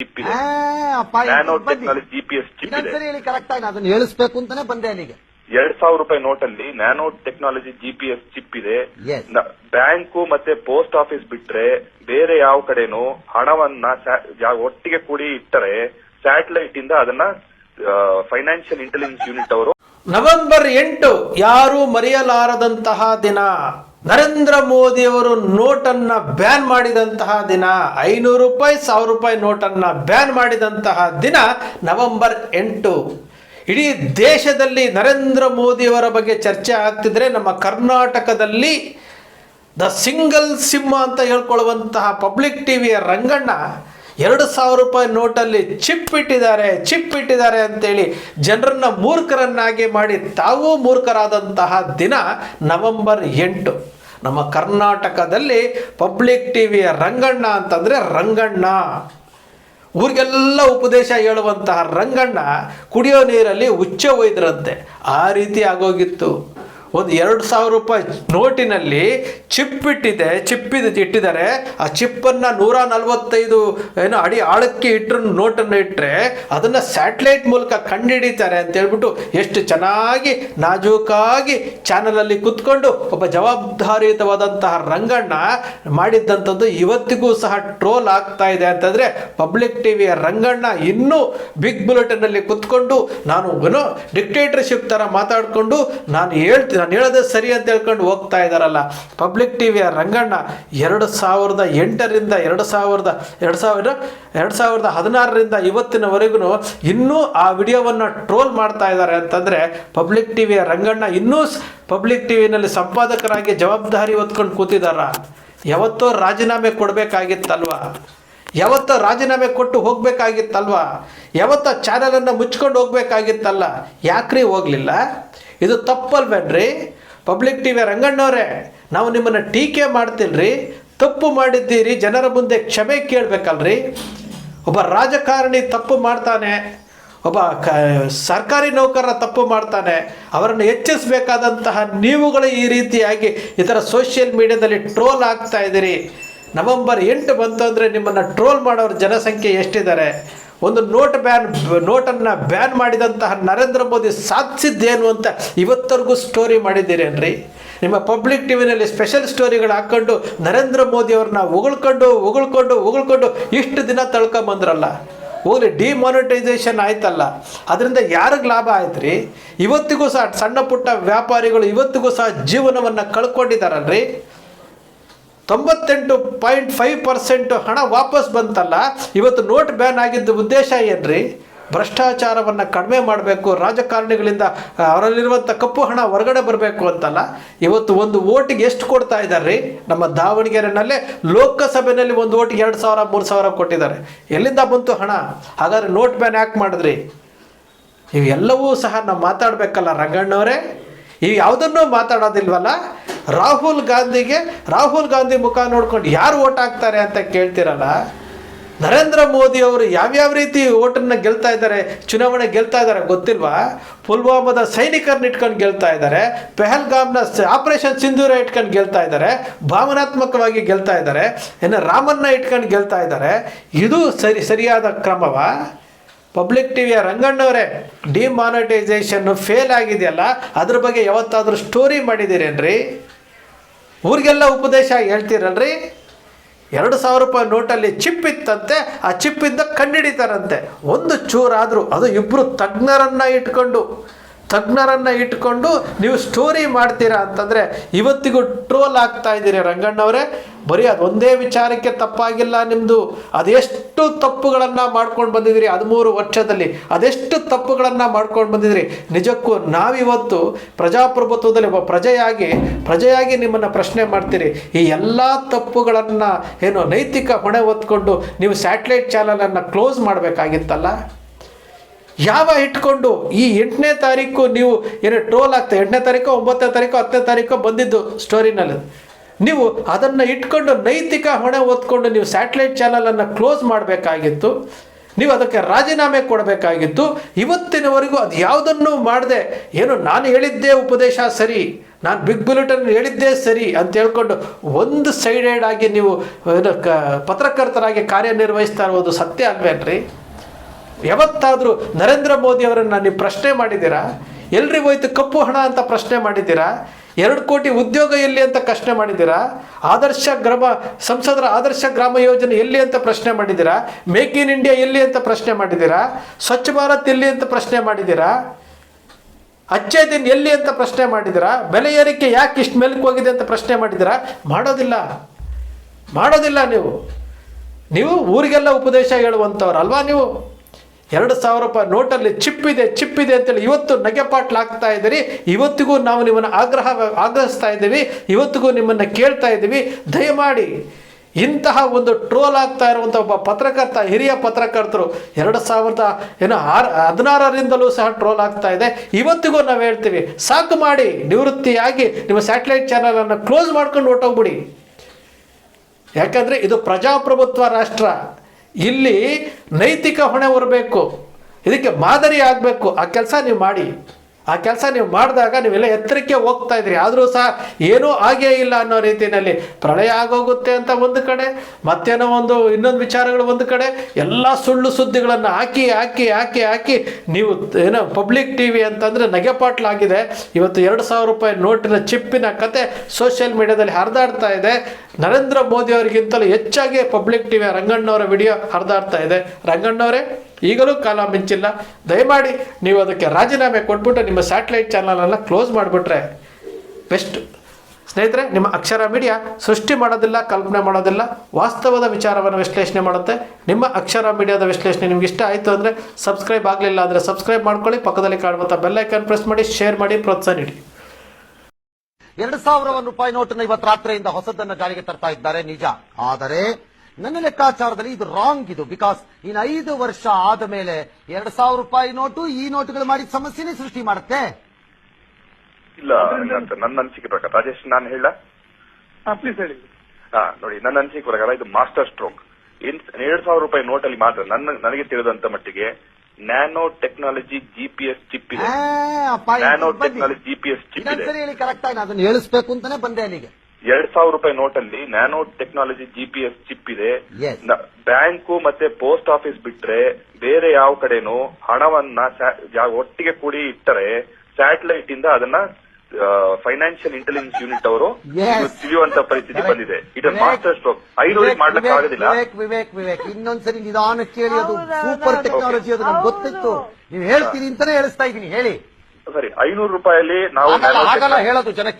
Chip ಇದೆ nano technology GPS chip ಇದೆ. ಇನ್ನೊಂದ್ಸರಿ ಹೇಳಿ ಕರೆಕ್ಟ್ ಆಗಿ ಅದನ್ನ ಹೇಳಿಸ್ಬೇಕು ಅಂತಾನೆ ಬಂದೆ ಅಲ್ಲಿಗೆ ಎರಡ್ ಸಾವಿರ ರೂಪಾಯಿ ನೋಟಲ್ಲಿ ನ್ಯಾನೋ ಟೆಕ್ನಾಲಜಿ ಜಿಪಿಎಸ್ ಚಿಪ್ ಇದೆ. ಬ್ಯಾಂಕು ಮತ್ತೆ ಪೋಸ್ಟ್ ಆಫೀಸ್ ಬಿಟ್ರೆ ಬೇರೆ ಯಾವ ಕಡೆನೂ ಹಣವನ್ನ ಒಟ್ಟಿಗೆ ಕೂಡಿ ಇಟ್ಟರೆ ಸ್ಯಾಟಲೈಟ್ ಇಂದ ಅದನ್ನ ಫೈನಾನ್ಷಿಯಲ್ ಇಂಟೆಲಿಜೆನ್ಸ್ ಯೂನಿಟ್ ಅವರು ನವೆಂಬರ್ ಎಂಟು ಯಾರು ಮರೆಯಲಾರದಂತಹ ದಿನ. ನರೇಂದ್ರ ಮೋದಿಯವರು ನೋಟನ್ನು ಬ್ಯಾನ್ ಮಾಡಿದಂತಹ ದಿನ, ಐನೂರು ರೂಪಾಯಿ, ಸಾವಿರ ರೂಪಾಯಿ ನೋಟನ್ನು ಬ್ಯಾನ್ ಮಾಡಿದಂತಹ ದಿನ ನವೆಂಬರ್ ಎಂಟು. ಇಡೀ ದೇಶದಲ್ಲಿ ನರೇಂದ್ರ ಮೋದಿಯವರ ಬಗ್ಗೆ ಚರ್ಚೆ ಆಗ್ತಿದ್ರೆ ನಮ್ಮ ಕರ್ನಾಟಕದಲ್ಲಿ ದ ಸಿಂಗಲ್ ಸಿಂಹ ಅಂತ ಹೇಳ್ಕೊಳ್ಳುವಂತಹ ಪಬ್ಲಿಕ್ ಟಿವಿಯ ರಂಗಣ್ಣ ಎರಡು ಸಾವಿರ ರೂಪಾಯಿ ನೋಟಲ್ಲಿ ಚಿಪ್ ಇಟ್ಟಿದ್ದಾರೆ ಚಿಪ್ ಇಟ್ಟಿದ್ದಾರೆ ಅಂತೇಳಿ ಜನರನ್ನ ಮೂರ್ಖರನ್ನಾಗಿ ಮಾಡಿ ತಾವೂ ಮೂರ್ಖರಾದಂತಹ ದಿನ ನವೆಂಬರ್ ಎಂಟು. ನಮ್ಮ ಕರ್ನಾಟಕದಲ್ಲಿ ಪಬ್ಲಿಕ್ ಟಿ ವಿಯ ರಂಗಣ್ಣ ಅಂತಂದರೆ ರಂಗಣ್ಣ. ಊರಿಗೆಲ್ಲ ಉಪದೇಶ ಹೇಳುವಂತಹ ರಂಗಣ್ಣ ಕುಡಿಯೋ ನೀರಲ್ಲಿ ಹುಚ್ಚೆ ಒಯ್ದ್ರಂತೆ. ಆ ರೀತಿ ಆಗೋಗಿತ್ತು. ಒಂದು ಎರಡು ಸಾವಿರ ರೂಪಾಯಿ ನೋಟಿನಲ್ಲಿ ಚಿಪ್ ಇಟ್ಟಿದೆ ಚಿಪ್ ಇಟ್ಟಿದ್ದಾರೆ. ಆ ಚಿಪ್ಪನ್ನು ನೂರ ನಲ್ವತ್ತೈದು ಏನು ಅಡಿ ಆಳಕ್ಕೆ ಇಟ್ಟರು ನೋಟನ್ನು ಇಟ್ಟರೆ ಅದನ್ನು ಸ್ಯಾಟಲೈಟ್ ಮೂಲಕ ಕಂಡುಹಿಡಿತಾರೆ ಅಂತ ಹೇಳ್ಬಿಟ್ಟು ಎಷ್ಟು ಚೆನ್ನಾಗಿ ನಾಜೂಕಾಗಿ ಚಾನಲಲ್ಲಿ ಕುತ್ಕೊಂಡು ಒಬ್ಬ ಜವಾಬ್ದಾರಿಯುತವಾದಂತಹ ರಂಗಣ್ಣ ಮಾಡಿದ್ದಂಥದ್ದು ಇವತ್ತಿಗೂ ಸಹ ಟ್ರೋಲ್ ಆಗ್ತಾ ಇದೆ ಅಂತಂದರೆ ಪಬ್ಲಿಕ್ ಟಿವಿಯ ರಂಗಣ್ಣ ಇನ್ನೂ ಬಿಗ್ ಬುಲೆಟಿನಲ್ಲಿ ಕುತ್ಕೊಂಡು ನಾನು ಏನೋ ಡಿಕ್ಟೇಟರ್ಶಿಪ್ ಥರ ಮಾತಾಡಿಕೊಂಡು ನಾನು ಹೇಳ್ತೀನಿ ನಾನು ಹೇಳೋದೇ ಸರಿ ಅಂತ ಹೇಳ್ಕೊಂಡು ಹೋಗ್ತಾ ಇದ್ದಾರಲ್ಲ ಪಬ್ಲಿಕ್ ಟಿವಿಯ ರಂಗಣ್ಣ ಎರಡು ಸಾವಿರದ ಎಂಟರಿಂದ ಎರಡು ಸಾವಿರದ, ಎರಡು ಸಾವಿರ, ಎರಡು ಸಾವಿರದ ಹದಿನಾರರಿಂದ ಇವತ್ತಿನವರೆಗೂ ಇನ್ನೂ ಆ ವಿಡಿಯೋವನ್ನು ಟ್ರೋಲ್ ಮಾಡ್ತಾ ಇದ್ದಾರೆ ಅಂತಂದರೆ ಪಬ್ಲಿಕ್ ಟಿವಿಯ ರಂಗಣ್ಣ ಇನ್ನೂ ಪಬ್ಲಿಕ್ ಟಿವಿನಲ್ಲಿ ಸಂಪಾದಕರಾಗಿ ಜವಾಬ್ದಾರಿ ಹೊತ್ಕೊಂಡು ಕೂತಿದಾರ. ಯಾವತ್ತೋ ರಾಜೀನಾಮೆ ಕೊಡಬೇಕಾಗಿತ್ತಲ್ವಾ? ಯಾವತ್ತ ರಾಜೀನಾಮೆ ಕೊಟ್ಟು ಹೋಗ್ಬೇಕಾಗಿತ್ತಲ್ವಾ? ಯಾವತ್ತ ಚಾನಲನ್ನು ಮುಚ್ಕೊಂಡು ಹೋಗ್ಬೇಕಾಗಿತ್ತಲ್ಲ? ಯಾಕ್ರಿ ಹೋಗ್ಲಿಲ್ಲ? ಇದು ತಪ್ಪಲ್ವೇನ್ರಿ? ಪಬ್ಲಿಕ್ ಟಿ ವಿ ರಂಗಣ್ಣವರೇ, ನಾವು ನಿಮ್ಮನ್ನು ಟೀಕೆ ಮಾಡ್ತಿಲ್ರಿ, ತಪ್ಪು ಮಾಡಿದ್ದೀರಿ, ಜನರ ಮುಂದೆ ಕ್ಷಮೆ ಕೇಳಬೇಕಲ್ರಿ. ಒಬ್ಬ ರಾಜಕಾರಣಿ ತಪ್ಪು ಮಾಡ್ತಾನೆ, ಒಬ್ಬ ಕ, ಸರ್ಕಾರಿ ನೌಕರರ ತಪ್ಪು ಮಾಡ್ತಾನೆ, ಅವರನ್ನು ಹೆಚ್ಚಿಸಬೇಕಾದಂತಹ ನೀವುಗಳು ಈ ರೀತಿಯಾಗಿ ಈ ಥರ ಸೋಷಿಯಲ್ ಮೀಡಿಯಾದಲ್ಲಿ ಟ್ರೋಲ್ ಆಗ್ತಾ ಇದ್ದೀರಿ. ನವೆಂಬರ್ ಎಂಟು ಬಂತು ಅಂದರೆ ನಿಮ್ಮನ್ನು ಟ್ರೋಲ್ ಮಾಡೋರ ಜನಸಂಖ್ಯೆ ಎಷ್ಟಿದ್ದಾರೆ? ಒಂದು ನೋಟ್ ಬ್ಯಾನ್, ನೋಟನ್ನು ಬ್ಯಾನ್ ಮಾಡಿದಂತಹ ನರೇಂದ್ರ ಮೋದಿ ಸಾಧಿಸಿದ್ದೇನು ಅಂತ ಇವತ್ತರೆಗೂ ಸ್ಟೋರಿ ಮಾಡಿದ್ದೀರೇನ್ರಿ? ನಿಮ್ಮ ಪಬ್ಲಿಕ್ ಟಿವಿನಲ್ಲಿ ಸ್ಪೆಷಲ್ ಸ್ಟೋರಿಗಳು ಹಾಕ್ಕೊಂಡು ನರೇಂದ್ರ ಮೋದಿ ಅವ್ರನ್ನ ಉಗಳ್ಕೊಂಡು ಉಗಳ್ಕೊಂಡು ಉಗಳ್ಕೊಂಡು ಇಷ್ಟು ದಿನ ತಳ್ಕೊಂಬಂದ್ರಲ್ಲ. ಹೋಗ್ಲಿ ಡಿಮಾನಿಟೈಸೇಷನ್ ಆಯ್ತಲ್ಲ. ಅದರಿಂದ ಯಾರಿಗೆ ಲಾಭ ಆಯ್ತು ರೀ ಇವತ್ತಿಗೂ ಸಹ ಸಣ್ಣ ಪುಟ್ಟ ವ್ಯಾಪಾರಿಗಳು ಇವತ್ತಿಗೂ ಸಹ ಜೀವನವನ್ನು ಕಳ್ಕೊಂಡಿದ್ದಾರಲ್ರಿ? ತೊಂಬತ್ತೆಂಟು ಪಾಯಿಂಟ್ ಫೈವ್ ಪರ್ಸೆಂಟ್ ಹಣ ವಾಪಸ್ ಬಂತಲ್ಲ, ಇವತ್ತು ನೋಟ್ ಬ್ಯಾನ್ ಆಗಿದ್ದ ಉದ್ದೇಶ ಏನ್ರಿ? ಭ್ರಷ್ಟಾಚಾರವನ್ನು ಕಡಿಮೆ ಮಾಡಬೇಕು, ರಾಜಕಾರಣಿಗಳಿಂದ ಅವರಲ್ಲಿರುವಂಥ ಕಪ್ಪು ಹಣ ಹೊರಗಡೆ ಬರಬೇಕು ಅಂತಲ್ಲ, ಇವತ್ತು ಒಂದು ಓಟಿಗೆ ಎಷ್ಟು ಕೊಡ್ತಾ ಇದ್ದಾರೆ ನಮ್ಮ ದಾವಣಗೆರೆನಲ್ಲೇ ಲೋಕಸಭೆಯಲ್ಲಿ ಒಂದು ಓಟಿಗೆ ಎರಡು ಸಾವಿರ, ಮೂರು ಸಾವಿರ ಕೊಟ್ಟಿದ್ದಾರೆ. ಎಲ್ಲಿಂದ ಬಂತು ಹಣ? ಹಾಗಾದ್ರೆ ನೋಟ್ ಬ್ಯಾನ್ ಯಾಕೆ ಮಾಡಿದ್ರಿ? ಇವೆಲ್ಲವೂ ಸಹ ನಾವು ಮಾತಾಡಬೇಕಲ್ಲ ರಂಗಣ್ಣವರೇ. ಇವು ಯಾವುದನ್ನೂ ಮಾತಾಡೋದಿಲ್ವಲ್ಲ? ರಾಹುಲ್ ಗಾಂಧಿಗೆ, ರಾಹುಲ್ ಗಾಂಧಿ ಮುಖ ನೋಡ್ಕೊಂಡು ಯಾರು ಓಟ್ ಹಾಕ್ತಾರೆ ಅಂತ ಕೇಳ್ತಿರಲ್ಲ? ನರೇಂದ್ರ ಮೋದಿ ಅವರು ಯಾವ್ಯಾವ ರೀತಿ ಓಟನ್ನು ಗೆಲ್ತಾ ಇದ್ದಾರೆ, ಚುನಾವಣೆ ಗೆಲ್ತಾ ಇದ್ದಾರೆ ಗೊತ್ತಿಲ್ವಾ? ಪುಲ್ವಾಮಾದ ಸೈನಿಕರನ್ನ ಇಟ್ಕೊಂಡು ಗೆಲ್ತಾ ಇದ್ದಾರೆ, ಪೆಹಲ್ಗಾಮ್ನ ಆಪರೇಷನ್ ಸಿಂಧೂರ ಇಟ್ಕೊಂಡು ಗೆಲ್ತಾ ಇದ್ದಾರೆ, ಭಾವನಾತ್ಮಕವಾಗಿ ಗೆಲ್ತಾ ಇದ್ದಾರೆ, ಇನ್ನು ರಾಮನ್ನ ಇಟ್ಕೊಂಡು ಗೆಲ್ತಾ ಇದ್ದಾರೆ. ಇದು ಸರಿ, ಸರಿಯಾದ ಕ್ರಮವ? ಪಬ್ಲಿಕ್ ಟಿವಿಯ ರಂಗಣ್ಣವರೇ ಡಿಮಾನಿಟೈಸೇಷನ್ ಫೇಲ್ ಆಗಿದೆಯಲ್ಲ, ಅದ್ರ ಬಗ್ಗೆ ಯಾವತ್ತಾದರೂ ಸ್ಟೋರಿ ಮಾಡಿದ್ದೀರೇನ್ರಿ? ಊರಿಗೆಲ್ಲ ಉಪದೇಶ ಹೇಳ್ತೀರಲ್ರಿ? ಎರಡು ಸಾವಿರ ರೂಪಾಯಿ ನೋಟಲ್ಲಿ ಚಿಪ್ ಇತ್ತಂತೆ, ಆ ಚಿಪ್ಪಿಂದ ಕಂಡಿಡಿತಾರಂತೆ ಒಂದು ಚೂರಾದರೂ ಅದು ಇಬ್ಬರು ತಜ್ಞರನ್ನು ಇಟ್ಕೊಂಡು ತಜ್ಞರನ್ನು ಇಟ್ಕೊಂಡು ನೀವು ಸ್ಟೋರಿ ಮಾಡ್ತೀರಾ ಅಂತಂದರೆ ಇವತ್ತಿಗೂ ಟ್ರೋಲ್ ಆಗ್ತಾ ಇದ್ದೀರಿ ರಂಗಣ್ಣವರೇ. ಬರೀ ಅದೊಂದೇ ವಿಚಾರಕ್ಕೆ ತಪ್ಪಾಗಿಲ್ಲ ನಿಮ್ಮದು ಅದೆಷ್ಟು ತಪ್ಪುಗಳನ್ನು ಮಾಡ್ಕೊಂಡು ಬಂದಿದ್ದೀರಿ ಹದಿಮೂರು ವರ್ಷದಲ್ಲಿ. ಅದೆಷ್ಟು ತಪ್ಪುಗಳನ್ನು ಮಾಡ್ಕೊಂಡು ಬಂದಿದ್ದೀರಿ. ನಿಜಕ್ಕೂ ನಾವಿವತ್ತು ಪ್ರಜಾಪ್ರಭುತ್ವದಲ್ಲಿ ಒಬ್ಬ ಪ್ರಜೆಯಾಗಿ ಪ್ರಜೆಯಾಗಿ ನಿಮ್ಮನ್ನು ಪ್ರಶ್ನೆ ಮಾಡ್ತೀರಿ. ಈ ಎಲ್ಲ ತಪ್ಪುಗಳನ್ನು ಏನು ನೈತಿಕ ಹೊಣೆ ಹೊತ್ಕೊಂಡು ನೀವು ಸ್ಯಾಟಲೈಟ್ ಚಾನಲನ್ನು ಕ್ಲೋಸ್ ಮಾಡಬೇಕಾಗಿತ್ತಲ್ಲ? ಯಾವ ಇಟ್ಕೊಂಡು ಈ ಎಂಟನೇ ತಾರೀಕು ನೀವು ಏನು ಟ್ರೋಲ್ ಆಗ್ತದೆ ಎಂಟನೇ ತಾರೀಕು, ಒಂಬತ್ತನೇ ತಾರೀಕು, ಹತ್ತನೇ ತಾರೀಕು ಬಂದಿದ್ದು ಸ್ಟೋರಿನಲ್ಲಿ ನೀವು ಅದನ್ನು ಇಟ್ಕೊಂಡು ನೈತಿಕ ಹೊಣೆ ಹೊತ್ಕೊಂಡು ನೀವು ಸ್ಯಾಟಲೈಟ್ ಚಾನಲನ್ನು ಕ್ಲೋಸ್ ಮಾಡಬೇಕಾಗಿತ್ತು. ನೀವು ಅದಕ್ಕೆ ರಾಜೀನಾಮೆ ಕೊಡಬೇಕಾಗಿತ್ತು. ಇವತ್ತಿನವರೆಗೂ ಅದು ಯಾವುದನ್ನು ಮಾಡದೆ. ಏನು ನಾನು ಹೇಳಿದ್ದೇ ಉಪದೇಶ ಸರಿ, ನಾನು ಬಿಗ್ ಬುಲೆಟನ್ ಹೇಳಿದ್ದೇ ಸರಿ ಅಂತ ಹೇಳ್ಕೊಂಡು ಒಂದು ಸೈಡೆಡ್ ಆಗಿ ನೀವು, ಏನು ಕ ಪತ್ರಕರ್ತರಾಗಿ ಕಾರ್ಯನಿರ್ವಹಿಸ್ತಾ ಇರೋದು ಸತ್ಯ ಅಲ್ವೇನ್ರಿ? ಯಾವತ್ತಾದರೂ ನರೇಂದ್ರ ಮೋದಿ ಅವರನ್ನು ನೀವು ಪ್ರಶ್ನೆ ಮಾಡಿದ್ದೀರಾ? ಎಲ್ರಿಗೂ ಹೋಯ್ತು ಕಪ್ಪು ಹಣ ಅಂತ ಪ್ರಶ್ನೆ ಮಾಡಿದ್ದೀರಾ? ಎರಡು ಕೋಟಿ ಉದ್ಯೋಗ ಎಲ್ಲಿ ಅಂತ ಪ್ರಶ್ನೆ ಮಾಡಿದ್ದೀರಾ? ಆದರ್ಶ ಗ್ರಾಮ, ಸಂಸದರ ಆದರ್ಶ ಗ್ರಾಮ ಯೋಜನೆ ಎಲ್ಲಿ ಅಂತ ಪ್ರಶ್ನೆ ಮಾಡಿದ್ದೀರಾ? ಮೇಕ್ ಇನ್ ಇಂಡಿಯಾ ಎಲ್ಲಿ ಅಂತ ಪ್ರಶ್ನೆ ಮಾಡಿದ್ದೀರಾ? ಸ್ವಚ್ಛ ಭಾರತ್ ಎಲ್ಲಿ ಅಂತ ಪ್ರಶ್ನೆ ಮಾಡಿದ್ದೀರಾ? ಅಚ್ಚೇ ದಿನ ಎಲ್ಲಿ ಅಂತ ಪ್ರಶ್ನೆ ಮಾಡಿದ್ದೀರಾ? ಬೆಲೆ ಏರಿಕೆ ಯಾಕೆ ಇಷ್ಟು ಮೇಲಕ್ಕೆ ಹೋಗಿದೆ ಅಂತ ಪ್ರಶ್ನೆ ಮಾಡಿದ್ದೀರಾ? ಮಾಡೋದಿಲ್ಲ. ಮಾಡೋದಿಲ್ಲ ನೀವು. ನೀವು ಊರಿಗೆಲ್ಲ ಉಪದೇಶ ಹೇಳುವಂಥವ್ರು ಅಲ್ವಾ ನೀವು? ಎರಡು ಸಾವಿರ ರೂಪಾಯಿ ನೋಟಲ್ಲಿ ಚಿಪ್ ಇದೆ ಚಿಪ್ ಇದೆ ಅಂತೇಳಿ ಇವತ್ತು ನಗೆಪಾಟ್ಲಾಗ್ತಾ ಇದ್ದೀರಿ. ಇವತ್ತಿಗೂ ನಾವು ನಿಮ್ಮನ್ನು ಆಗ್ರಹ, ಆಗ್ರಹಿಸ್ತಾ ಇದ್ದೀವಿ. ಇವತ್ತಿಗೂ ನಿಮ್ಮನ್ನು ಕೇಳ್ತಾ ಇದ್ದೀವಿ. ದಯಮಾಡಿ ಇಂತಹ ಒಂದು ಟ್ರೋಲ್ ಆಗ್ತಾ ಇರುವಂಥ ಒಬ್ಬ ಪತ್ರಕರ್ತ, ಹಿರಿಯ ಪತ್ರಕರ್ತರು ಎರಡು ಸಾವಿರದ ಏನು ಆರು, ಹದಿನಾರರಿಂದಲೂ ಸಹ ಟ್ರೋಲ್ ಆಗ್ತಾ ಇದೆ. ಇವತ್ತಿಗೂ ನಾವು ಹೇಳ್ತೀವಿ, ಸಾಕು ಮಾಡಿ, ನಿವೃತ್ತಿಯಾಗಿ ನಿಮ್ಮ ಸ್ಯಾಟಲೈಟ್ ಚಾನಲನ್ನು ಕ್ಲೋಸ್ ಮಾಡ್ಕೊಂಡು ಹೊಟ್ಟೋಗ್ಬಿಡಿ ಯಾಕಂದರೆ ಇದು ಪ್ರಜಾಪ್ರಭುತ್ವ ರಾಷ್ಟ್ರ. ಇಲ್ಲಿ ನೈತಿಕ ಹೊಣೆ ಹೊರಬೇಕು. ಇದಕ್ಕೆ ಮಾದರಿ ಆಗಬೇಕು. ಆ ಕೆಲಸ ನೀವು ಮಾಡಿ. ಆ ಕೆಲಸ ನೀವು ಮಾಡಿದಾಗ ನೀವೆಲ್ಲ ಎತ್ತರಕ್ಕೆ ಹೋಗ್ತಾ ಇದ್ರಿ. ಆದರೂ ಸಹ ಏನೂ ಆಗೇ ಇಲ್ಲ ಅನ್ನೋ ರೀತಿಯಲ್ಲಿ ಪ್ರಳಯ ಆಗೋಗುತ್ತೆ ಅಂತ ಒಂದು ಕಡೆ, ಮತ್ತೇನೋ ಒಂದು ಇನ್ನೊಂದು ವಿಚಾರಗಳು ಒಂದು ಕಡೆ, ಎಲ್ಲ ಸುಳ್ಳು ಸುದ್ದಿಗಳನ್ನು ಹಾಕಿ ಹಾಕಿ ಹಾಕಿ ಹಾಕಿ ನೀವು ಏನೋ ಪಬ್ಲಿಕ್ ಟಿ ವಿ ಅಂತಂದರೆ ನಗೆಪಾಟ್ಲಾಗಿದೆ ಇವತ್ತು ಎರಡು ಸಾವಿರ ರೂಪಾಯಿ ನೋಟಿನ ಚಿಪ್ಪಿನ ಕತೆ ಸೋಷಿಯಲ್ ಮೀಡಿಯಾದಲ್ಲಿ ಹರಿದಾಡ್ತಾ ಇದೆ. ನರೇಂದ್ರ ಮೋದಿ ಅವರಿಗಿಂತಲೂ ಹೆಚ್ಚಾಗಿ ಪಬ್ಲಿಕ್ ಟಿ ವಿ ರಂಗಣ್ಣವರ ವಿಡಿಯೋ ಹರಿದಾಡ್ತಾ ಇದೆ. ರಂಗಣ್ಣವರೇ ಈಗಲೂ ಕಾಲ ಮಿಂಚಿಲ್ಲ. ದಯಮಾಡಿ ನೀವು ಅದಕ್ಕೆ ರಾಜೀನಾಮೆ ಕೊಟ್ಬಿಟ್ಟು ನಿಮ್ಮ ಸ್ಯಾಟಲೈಟ್ ಚಾನಲನ್ನು ಕ್ಲೋಸ್ ಮಾಡಿಬಿಟ್ರೆ ಬೆಸ್ಟ್ ಸ್ನೇಹಿತರೆ, ನಿಮ್ಮ ಅಕ್ಷರ ಮೀಡಿಯಾ ಸೃಷ್ಟಿ ಮಾಡೋದಿಲ್ಲ, ಕಲ್ಪನೆ ಮಾಡೋದಿಲ್ಲ, ವಾಸ್ತವದ ವಿಚಾರವನ್ನು ವಿಶ್ಲೇಷಣೆ ಮಾಡುತ್ತೆ. ನಿಮ್ಮ ಅಕ್ಷರ ಮೀಡಿಯಾದ ವಿಶ್ಲೇಷಣೆ ನಿಮ್ಗೆ ಇಷ್ಟ ಆಯಿತು ಅಂದರೆ ಸಬ್ಸ್ಕ್ರೈಬ್ ಆಗಲಿಲ್ಲ ಅಂದರೆ ಸಬ್ಸ್ಕ್ರೈಬ್ ಮಾಡ್ಕೊಳ್ಳಿ, ಪಕ್ಕದಲ್ಲಿ ಕಾಣುವಂಥ ಬೆಲ್ಲೈಕನ್ ಪ್ರೆಸ್ ಮಾಡಿ ಶೇರ್ ಮಾಡಿ, ಪ್ರೋತ್ಸಾಹ ನೀಡಿ. ಎರಡು ಸಾವಿರ ರೂಪಾಯಿ ನೋಟನ್ನು ಇವತ್ತು ರಾತ್ರಿಯಿಂದ ಹೊಸದನ್ನು ಜಾರಿಗೆ ತರ್ತಾ ಇದ್ದಾರೆ ನಿಜ. ಆದರೆ ನನ್ನ ಲೆಕ್ಕಾಚಾರದಲ್ಲಿ ಇದು ರಾಂಗ್ ಇದು ಬಿಕಾಸ್ ಇನ್ ಐದು ವರ್ಷ ಆದ ಮೇಲೆ ಎರಡು ಸಾವಿರ ರೂಪಾಯಿ ನೋಟು ಈ ನೋಟುಗಳು ಮಾಡಿದ ಸಮಸ್ಯೆನೇ ಸೃಷ್ಟಿ ಮಾಡುತ್ತೆ. ಇಲ್ಲ ಅಂತ ನನ್ನ ಅನಿಸಿಕೆ ಪ್ರಕಾರ. ರಾಜೇಶ್ ನಾನು ಹೇಳ? ಪ್ಲೀಸ್ ಹೇಳಿ. ಹಾ ನೋಡಿ ನನ್ನ ಅನಿಸಿಕೆ ಪ್ರಕಾರ ಇದು ಮಾಸ್ಟರ್ ಸ್ಟ್ರೋಕ್ ಎರಡ್ ಸಾವಿರ ರೂಪಾಯಿ ನೋಟಲ್ಲಿ ಮಾತ್ರ ನನ್ನ ನನಗೆ ತಿಳಿದಂತ ಮಟ್ಟಿಗೆ ನ್ಯಾನೋ ಟೆಕ್ನಾಲಜಿ ಜಿಪಿಎಸ್ ಚಿಪ್ ಇದೆ. ನ್ಯಾನೋ ಟೆಕ್ನಾಲಜಿ ಜಿಪಿಎಸ್ ಚಿಪ್ ಇದೆ. ಕರೆಕ್ಟ್ ಆಗಿ ನಾನು ಅದನ್ನ ಹೇಳಿಸ್ಬೇಕು ಅಂತಾನೆ ಬಂದೆ ಅಲ್ಲಿಗೆ. ಎರಡ್ ಸಾವಿರ ರೂಪಾಯಿ ನೋಟಲ್ಲಿ ನ್ಯಾನೋ ಟೆಕ್ನಾಲಜಿ ಜಿಪಿಎಸ್ ಚಿಪ್ ಇದೆ. Yes. ಬ್ಯಾಂಕು ಮತ್ತೆ ಪೋಸ್ಟ್ ಆಫೀಸ್ ಬಿಟ್ರೆ ಬೇರೆ ಯಾವ ಕಡೆನೂ ಹಣವನ್ನ ಸ್ಯಾ- ಯಾ- ಒಟ್ಟಿಗೆ ಕೂಡಿ ಇಟ್ಟರೆ ಸ್ಯಾಟಲೈಟ್ ಇಂದ ಅದನ್ನ ಫೈನಾನ್ಷಿಯಲ್ ಇಂಟೆಲಿಜೆನ್ಸ್ ಯೂನಿಟ್ ಅವರು Yes. ತಿಳಿಯುವಂತ ಪರಿಸ್ಥಿತಿ ಬಂದಿದೆ. ಇದು ವಿವೇಕ್, ಮಾಸ್ಟರ್ ಸ್ಟ್ರೋಕ್ ಐನೂರಿಗೆ ವಿವೇಕ್, ಮಾಡ್ಲಿಕ್ಕೆ ವಿವೇಕ್, ಆಗೋದಿಲ್ಲ. ವಿವೇಕ್ ವಿವೇಕ್ ವಿವೇಕ್ ಇನ್ನೊಂದ್ಸರಿ ನಿಧಾನ ಕೇಳಿ ಅದು ಸೂಪರ್ ಟೆಕ್ನಾಲಜಿ ಅದು ನಮ್ಗೆ ಗೊತ್ತಿತ್ತು. ನೀವು ಹೇಳ್ತೀರಿ ಅಂತಾನೆ ಹೇಳಿಸ್ತಾ ಇದ್ದೀನಿ ಹೇಳಿ. ಸರಿ ಐನೂರು ರೂಪಾಯಲ್ಲಿ ನಾವು ಆಗಲ್ಲ ನ್ಯಾನೋ ಆಗಲ್ಲ ಟೆಕ್ನಾಲಜಿ ಹೇಳೋದು ಜನಕ್ಕೆ.